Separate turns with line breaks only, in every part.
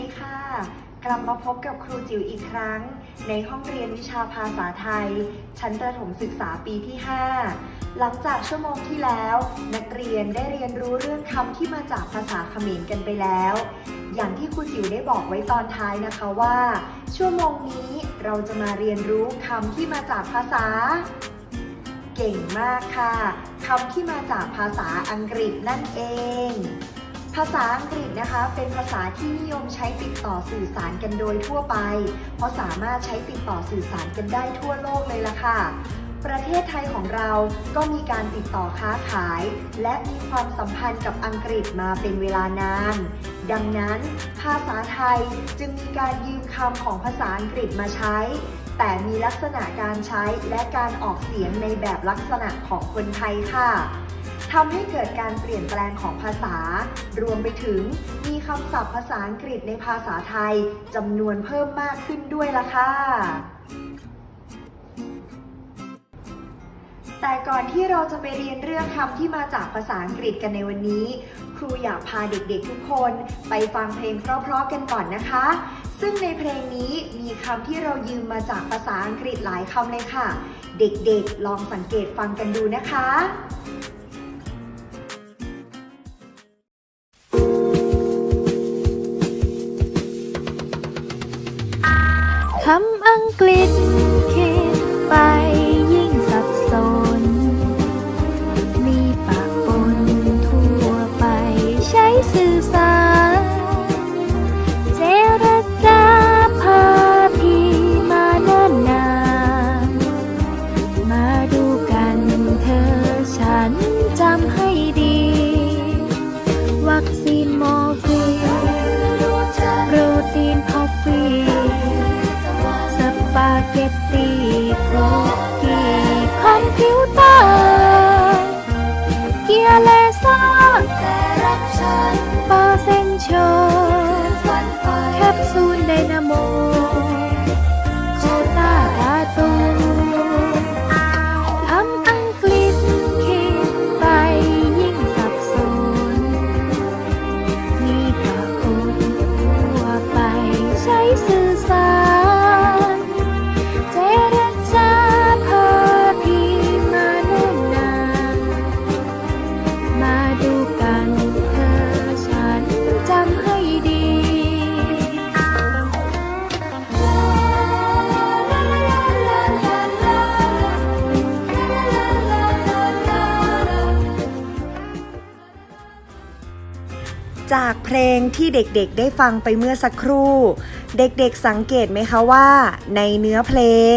ดีค่ะ กลับมาพบกับครูจิ๋วอีกครั้ง ในห้องเรียนวิชาภาษาไทย ชั้นประถมศึกษาปีที่ 5 หลังจากชั่วโมงที่แล้ว นักเรียนได้เรียนรู้เรื่องคำที่มาจากภาษาเขมรกันไปแล้ว อย่างที่ครูจิ๋วได้บอกไว้ตอนท้ายนะคะว่า ชั่วโมงนี้เราจะมาเรียนรู้คำที่มาจากภาษา เก่งมากค่ะคำที่มาจากภาษาอังกฤษนั่นเอง ภาษาอังกฤษนะคะ เป็นภาษาที่นิยมใช้ติดต่อสื่อสารกันโดยทั่วไป เพราะสามารถใช้ติดต่อสื่อสารกันได้ทั่วโลกเลยล่ะค่ะ ประเทศไทยของเราก็มีการติดต่อค้าขาย และมีความสัมพันธ์กับอังกฤษมาเป็นเวลานาน ดังนั้น ภาษาไทยจึงมีการยืมคำของภาษาอังกฤษมาใช้ แต่มีลักษณะการใช้และการออกเสียงในแบบลักษณะของคนไทยค่ะ ทำให้เกิดการเปลี่ยนแปลงของภาษา รวมไปถึงมีคำศัพท์ภาษาอังกฤษในภาษาไทยจำนวนเพิ่มมากขึ้นด้วยล่ะค่ะ แต่ก่อนที่เราจะไปเรียนเรื่องคำที่มาจากภาษาอังกฤษกันในวันนี้ ครูอยากพาเด็กๆทุกคนไปฟังเพลงเพราะๆกันก่อนนะคะ ซึ่งในเพลงนี้มีคำที่เรายืมมาจากภาษาอังกฤษหลายคำเลยค่ะ เด็กๆลองสังเกตฟังกันดูนะคะำ
อั รักฉันเปอร์
จากเพลงที่เด็กๆได้ฟังไปเมื่อสักครู่ เด็กๆสังเกตไหมคะว่า ในเนื้อเพลง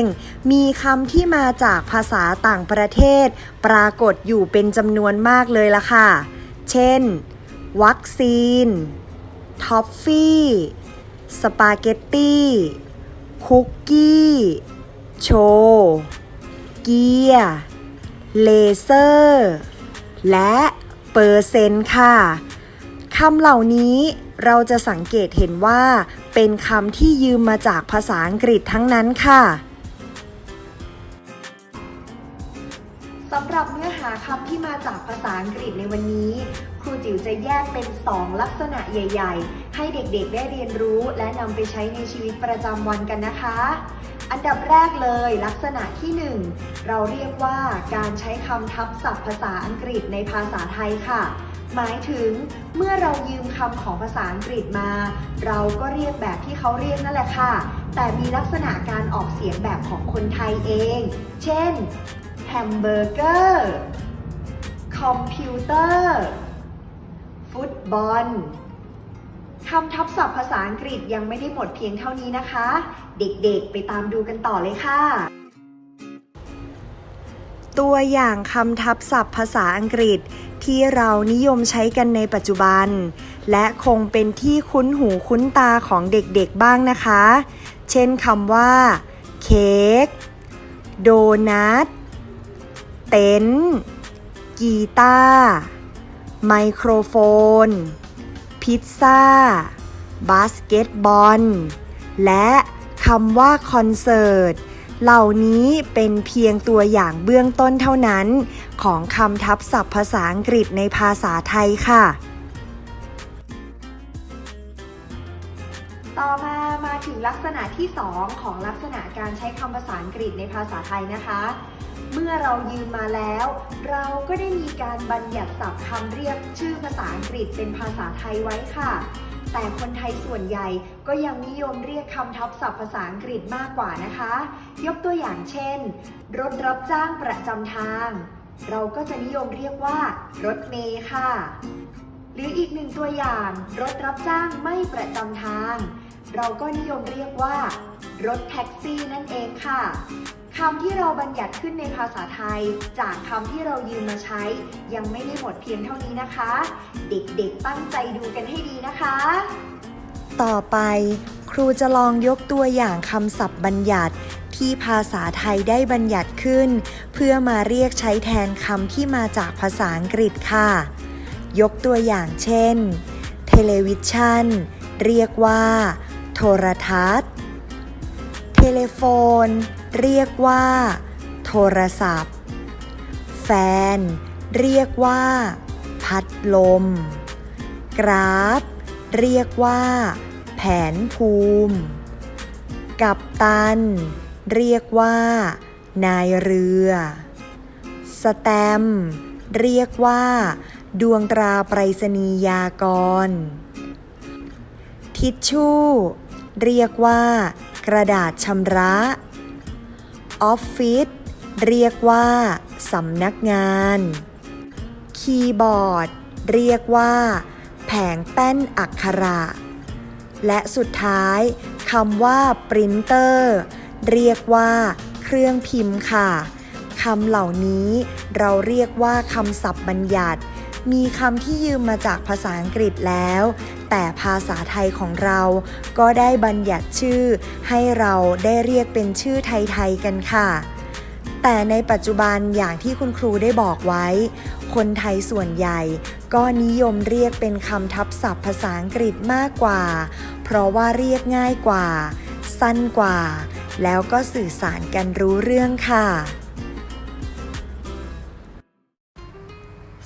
มีคำที่มาจากภาษาต่างประเทศ ปรากฏอยู่เป็นจำนวนมากเลยล่ะค่ะ เช่น วัคซีน ท็อฟฟี่ สปาเกตตี้ คุกกี้ โชว์เกียร์เลเซอร์ และเปอร์เซนต์ค่ะ คำเหล่านี้เราจะสังเกตเห็นว่า เป็นคำที่ยืมมาจากภาษาอังกฤษทั้งนั้นค่ะสำหรับเนื้อหาคำที่มาจากภาษาอังกฤษในวันนี้ ครูจิ๋วจะแยกเป็น 2 ลักษณะใหญ่ ๆ ให้เด็กๆได้เรียนรู้และนำไปใช้ในชีวิตประจำวันกันนะคะ อันดับแรกเลยลักษณะที่ 1 เราเรียกว่าการใช้คำทับศัพท์ภาษาอังกฤษในภาษาไทยค่ะ หมายถึงเมื่อเรายืมคำของภาษาอังกฤษมา เราก็เรียกแบบที่เขาเรียกนั่นแหละค่ะ แต่มีลักษณะการออกเสียงแบบของคนไทยเอง เช่นแฮมเบอร์เกอร์คอมพิวเตอร์ฟุตบอลคำทับศัพท์ภาษาอังกฤษยังไม่ได้หมดเพียงเท่านี้นะคะ เด็กๆไปตามดูกันต่อเลยค่ะ ตัวอย่างคำทับศัพท์ภาษาอังกฤษ ที่เรานิยมใช้กันในปัจจุบัน และคงเป็นที่คุ้นหูคุ้นตาของเด็กๆบ้างนะคะ เช่นคำว่า เค้กโดนัทเต็นกีตาร์ไมโครโฟน พิซซ่า บาสเกตบอล และคำว่าคอนเสิร์ต เหล่านี้เป็นเพียงตัวอย่างเบื้องต้นเท่านั้น ของคำทับศัพท์ภาษาอังกฤษในภาษาไทยค่ะ ต่อมามาถึงลักษณะที่ 2 ของลักษณะการใช้คำภาษาอังกฤษในภาษาไทยนะคะ เมื่อเรายืมมาแล้ว เราก็ได้มีการบัญญัติศัพท์คำเรียกชื่อภาษาอังกฤษเป็นภาษาไทยไว้ค่ะ แต่คนไทยส่วนใหญ่ก็ยังนิยมเรียกคำทับศัพท์ภาษาอังกฤษมากกว่านะคะ ยกตัวอย่างเช่น รถรับจ้างประจำทาง เราก็จะนิยมเรียกว่า รถเมล์ค่ะ หรืออีกหนึ่งตัวอย่าง รถรับจ้างไม่ประจำทาง เราก็นิยมเรียกว่า รถแท็กซี่นั่นเองค่ะ คำที่เราบัญญัติขึ้นในภาษาไทย จากคำที่เรายืมมาใช้ ยังไม่ได้หมดเพียงเท่านี้นะคะ เด็กๆตั้งใจดูกันให้ดีนะคะ ต่อไปครูจะลองยกตัวอย่างคำศัพท์บัญญัติที่ภาษาไทยได้บัญญัติขึ้น เพื่อมาเรียกใช้แทนคำที่มาจากภาษาอังกฤษค่ะ ยกตัวอย่างเช่น เทเลวิชันเรียกว่า โทรทัศน์ เทเลโฟน เรียกว่า โทรศัพท์ แฟน เรียกว่า พัดลม กราฟ เรียกว่า แผนภูมิ กับตัน เรียกว่า นายเรือ สแตม เรียกว่า ดวงตราไปรษณียากร ทิชชู่ เรียกว่า กระดาษชำระ ออฟฟิศเรียกว่าสำนักงาน คีย์บอร์ด เรียกว่า แผงแป้นอักขระ และสุดท้ายคำว่าปรินเตอร์เรียกว่า เครื่องพิมพ์ค่ะคำเหล่านี้เราเรียกว่าคำศัพท์บัญญัติ มีคำที่ยืมมาจากภาษาอังกฤษแล้ว แต่ภาษาไทยของเราก็ได้บัญญัติชื่อ ให้เราได้เรียกเป็นชื่อไทยๆกันค่ะแต่ในปัจจุบันอย่างที่คุณครูได้บอกไว้ คนไทยส่วนใหญ่ ก็นิยมเรียกเป็นคำทับศัพท์ภาษาอังกฤษมากกว่า เพราะว่าเรียกง่ายกว่า สั้นกว่า แล้วก็สื่อสารกันรู้เรื่องค่ะ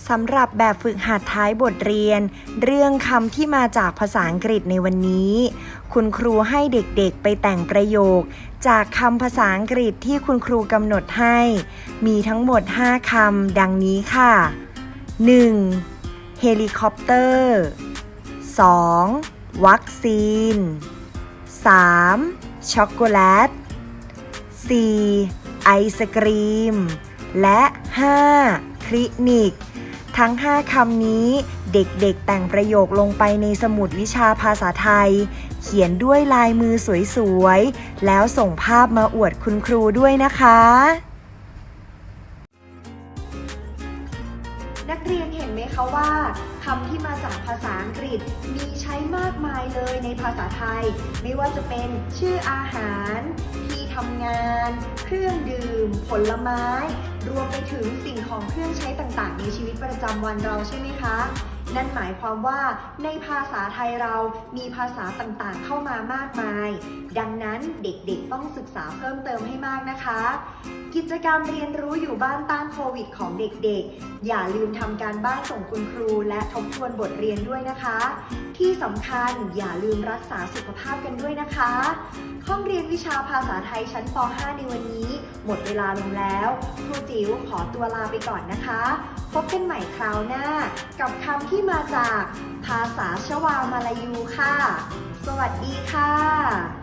สำหรับแบบฝึกหัดท้ายบทเรียน เรื่องคำที่มาจากภาษาอังกฤษในวันนี้ คุณครูให้เด็กๆไปแต่งประโยค จากคำภาษาอังกฤษที่คุณครูกำหนดให้ มีทั้งหมด 5คำดังนี้ค่ะ 1. เฮลิคอปเตอร์ 2. วัคซีน 3. ช็อกโกแลต 4. ไอศกรีม และ 5. คลินิก ทั้ง 5คำนี้เด็กๆแต่งประโยคลงไปในสมุดวิชาภาษาไทย เขียนด้วยลายมือสวยๆ แล้วส่งภาพมาอวดคุณครูด้วยนะคะ นักเรียนเห็นไหมคะว่าคำที่มาจากภาษาอังกฤษมีใช้มากมายเลยในภาษาไทย ไม่ว่าจะเป็นชื่ออาหาร ทำงาน เครื่องดื่ม ผลไม้ รวมไปถึงสิ่งของเครื่องใช้ต่างๆ ในชีวิตประจำวันเราใช่ไหมคะ นั่นหมายความว่าในภาษาไทยเรามีภาษาต่างๆ เข้ามามากมาย ดังนั้นเด็กๆต้องศึกษาเพิ่มเติมให้มากนะคะ กิจกรรมเรียนรู้อยู่บ้านต้านโควิดของเด็กๆ อย่าลืมทำการบ้านส่งคุณครู และทบทวนบทเรียนด้วยนะคะ ที่สำคัญอย่าลืมรักษาสุขภาพกันด้วยนะคะ ห้องเรียนวิชาภาษาไทยชั้นป .5 ในวันนี้ หมดเวลาลงแล้วครูจิ๋วขอตัวลาไปก่อนนะคะ พบกันใหม่คราวหน้า กับคำที่มาจากภาษาชวามาลายูค่ะ สวัสดีค่ะ